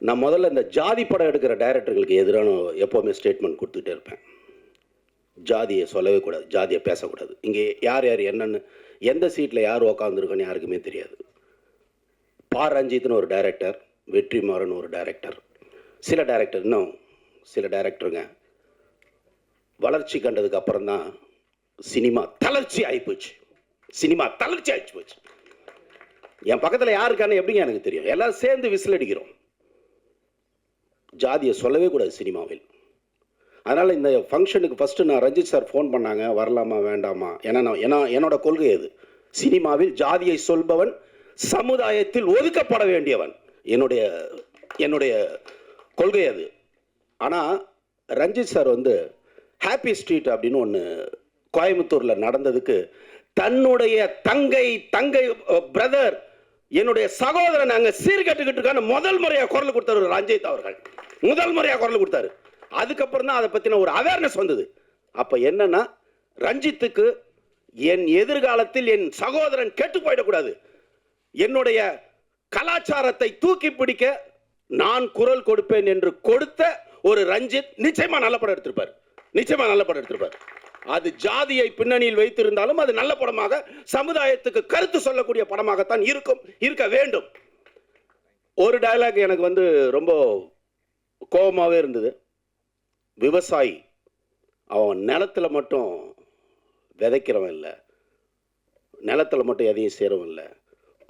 நான் முதல்ல இந்த ஜாதி படம் எடுக்கிற டைரக்டர்களுக்கு எதிரான எப்போவுமே ஸ்டேட்மெண்ட் கொடுத்துட்டே இருப்பேன். ஜாதியை சொல்லவே கூடாது ஜாதியை பேசக்கூடாது. இங்கே யார் யார் என்னன்னு எந்த சீட்டில் யார் உக்காந்துருக்கோன்னு யாருக்குமே தெரியாது. பா. ரஞ்சித்னு ஒரு டைரக்டர் வெற்றிமாறன் ஒரு டைரக்டர் சில டைரக்டர் இன்னும் சில டைரக்டருங்க வளர்ச்சி கண்டதுக்கு அப்புறம் தான் சினிமா தளர்ச்சி ஆகிப்போச்சு சினிமா தளர்ச்சி ஆகிச்சு போச்சு. என் பக்கத்தில் யாருக்கான எப்படிங்க எனக்கு தெரியும்? எல்லாம் சேர்ந்து விசில் அடிக்கிறோம். ஜாதியை சொல்லவே கூடாது சினிமாவில். அதனால் இந்த ஃபங்க்ஷனுக்கு ஃபஸ்ட்டு நான் ரஞ்சித் சார் ஃபோன் பண்ணாங்க வரலாமா வேண்டாமா? ஏன்னா நான் ஏன்னா என்னோட கொள்கை அது. சினிமாவில் ஜாதியை சொல்பவன் சமுதாயத்தில் ஒதுக்கப்பட வேண்டியவன். என்னுடைய என்னுடைய கொள்கை அது. ஆனால் ரஞ்சித் சார் வந்து ஹாப்பி ஸ்ட்ரீட் அப்படின்னு ஒன்று கோயம்புத்தூரில் நடந்ததுக்கு தன்னுடைய தங்கை தங்கை பிரதர் என்னுடைய சகோதரன் அங்கே சீர்கட்டுக்கிட்டு இருக்கான்னு முதல் முறையாக குரல் கொடுத்தாரு ரஞ்சித் அவர்கள். முதல் முறையாக குரல் கொடுத்தாரு. அதுக்கப்புறம் தான் அதை பற்றின ஒரு அவேர்னஸ் வந்தது. அப்போ என்னன்னா ரஞ்சித்துக்கு என் எதிர்காலத்தில் என் சகோதரன் கெட்டு போயிடக்கூடாது. என்னுடைய கலாச்சாரத்தை தூக்கி பிடிக்க நான் குரல் கொடுப்பேன் என்று கொடுத்த ஒரு ரஞ்சித் நிச்சயமா நல்ல படம் எடுத்திருப்பார். நிச்சயமா நல்ல படம் எடுத்திருப்பார். அது ஜாதியை பின்னணியில் வைத்திருந்தாலும் அது நல்ல படமாக சமுதாயத்துக்கு கருத்து சொல்லக்கூடிய படமாகத்தான் இருக்கும் இருக்க வேண்டும். ஒரு டயலாக் எனக்கு வந்து ரொம்ப கோபமாகவே இருந்தது. விவசாயி அவன் நிலத்துல மட்டும் விதைக்கிறவன் இல்லை. நிலத்துல மட்டும் எதையும் செய்கிறவன் இல்லை.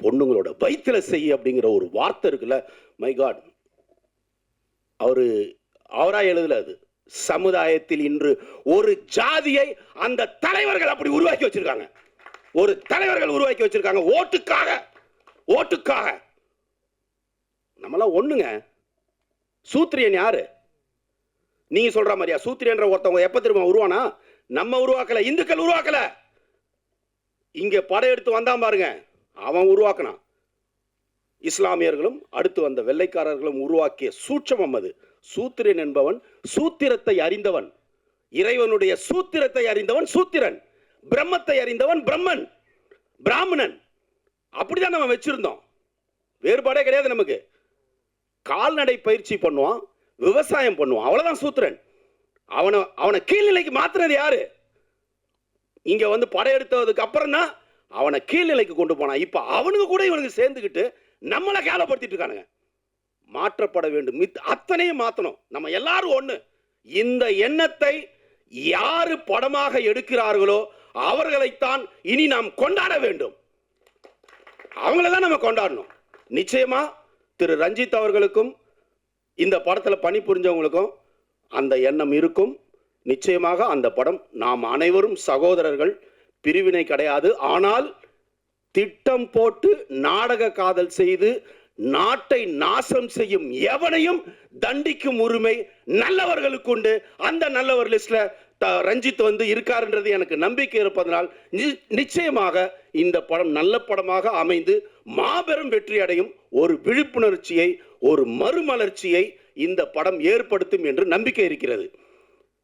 பொண்ணுங்களோட வயிற்றுல செய் அப்படிங்கிற ஒரு வார்த்தை இருக்குல்ல. மை காட் அவர் அவராக எழுதல அது. சமுதாயத்தில் இன்று ஒரு ஜாதியை அந்த தலைவர்கள் அப்படி உருவாக்கி வச்சிருக்காங்க. ஒரு தலைவர்கள் உருவாக்கி வச்சிருக்காங்க. ஓட்டுக்காக ஓட்டுக்காக. நம்மளாம் ஒண்ணுங்க. சூத்திரியன் யாரு? நீங்க சொல்ற மாதிரியா? சூத்திரியன்ற ஒருத்தவங்க எப்ப திரும்ப உருவானா? நம்ம உருவாக்கல இந்துக்கள் உருவாக்கல. இங்க படையெடுத்து வந்தான் பாருங்க. அவன் உருவாக்கினான். இஸ்லாமியர்களும் அடுத்து வந்த வெள்ளைக்காரர்களும் உருவாக்கிய சூட்சமம் அது. சூத்திரன் என்பவன் சூத்திரத்தை அறிந்தவன். இறைவனுடைய சூத்திரத்தை அறிந்தவன் சூத்திரன். பிரம்மத்தை அறிந்தவன் பிரம்மன். பிராமணன். அப்படிதான் நம்ம வச்சிருந்தோம். வேறுபாடே கிடையாது நமக்கு. கால்நடை பயிற்சி பண்ணுவான் விவசாயம் பண்ணுவான் அவ்வளவுதான் சூத்திரன். அவனை அவனை கீழ்நிலைக்கு மாத்துறது யாரு? இங்க வந்து படையெடுத்ததுக்கு அப்புறம் தான் அவனை கீழ்நிலைக்கு கொண்டு போனான். இப்ப அவனுங்க கூட இவனுக்கு சேர்ந்துக்கிட்டு நம்மளை கேவலப்படுத்திட்டு இருக்கானுங்க. மாற்றப்பட வேண்டும். மித் அத்தனையும் மாத்தணும். நம்ம எல்லாரும் ஒண்ணு. இந்த எண்ணத்தை யாரு படமாக எடுக்கிறார்களோ அவர்களைத்தான் இனி நாம் கொண்டாட வேண்டும். அவங்கள தான் நம்ம கொண்டாடணும். நிச்சயமா திரு ரஞ்சித் அவர்களுக்கும் இந்த படத்துல பணிபுரிஞ்சவங்களுக்கும் அந்த எண்ணம் இருக்கும். நிச்சயமாக அந்த படம் நாம் அனைவரும் சகோதரர்கள் பிரிவினை கிடையாது. ஆனால் திட்டம் போட்டு நாடக காதல் செய்து நாட்டை நாசம் செய்யும் எவனையும் தண்டிக்கும் உரிமை நல்லவர்களுக்கு உண்டு. அந்த நல்லவர் லிஸ்ட்ல த- ரஞ்சித் வந்து இருக்காருன்றது எனக்கு நம்பிக்கை இருப்பதனால் நி- நிச்சயமாக இந்த படம் நல்ல படமாக அமைந்து மாபெரும் வெற்றி அடையும் ஒரு விழிப்புணர்ச்சியை ஒரு மறுமலர்ச்சியை இந்த படம் ஏற்படுத்தும் என்று நம்பிக்கை இருக்கிறது.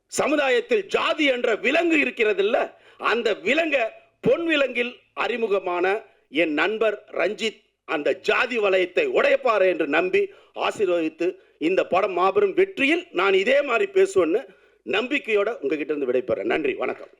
சமுதாயத்தில் ஜாதி என்ற விலங்கு இருக்கிறதில்ல. அந்த விலங்க பொன் விலங்கில் அறிமுகமான என் நண்பர் ரஞ்சித் அந்த ஜாதி வலயத்தை உடைப்பார் என்று நம்பி ஆசீர்வதித்து இந்த படம் மாபெரும் வெற்றியில் நான் இதே மாதிரி பேசுவேன்னு நம்பிக்கையோட உங்ககிட்ட இருந்து விடைபெறேன். நன்றி வணக்கம்.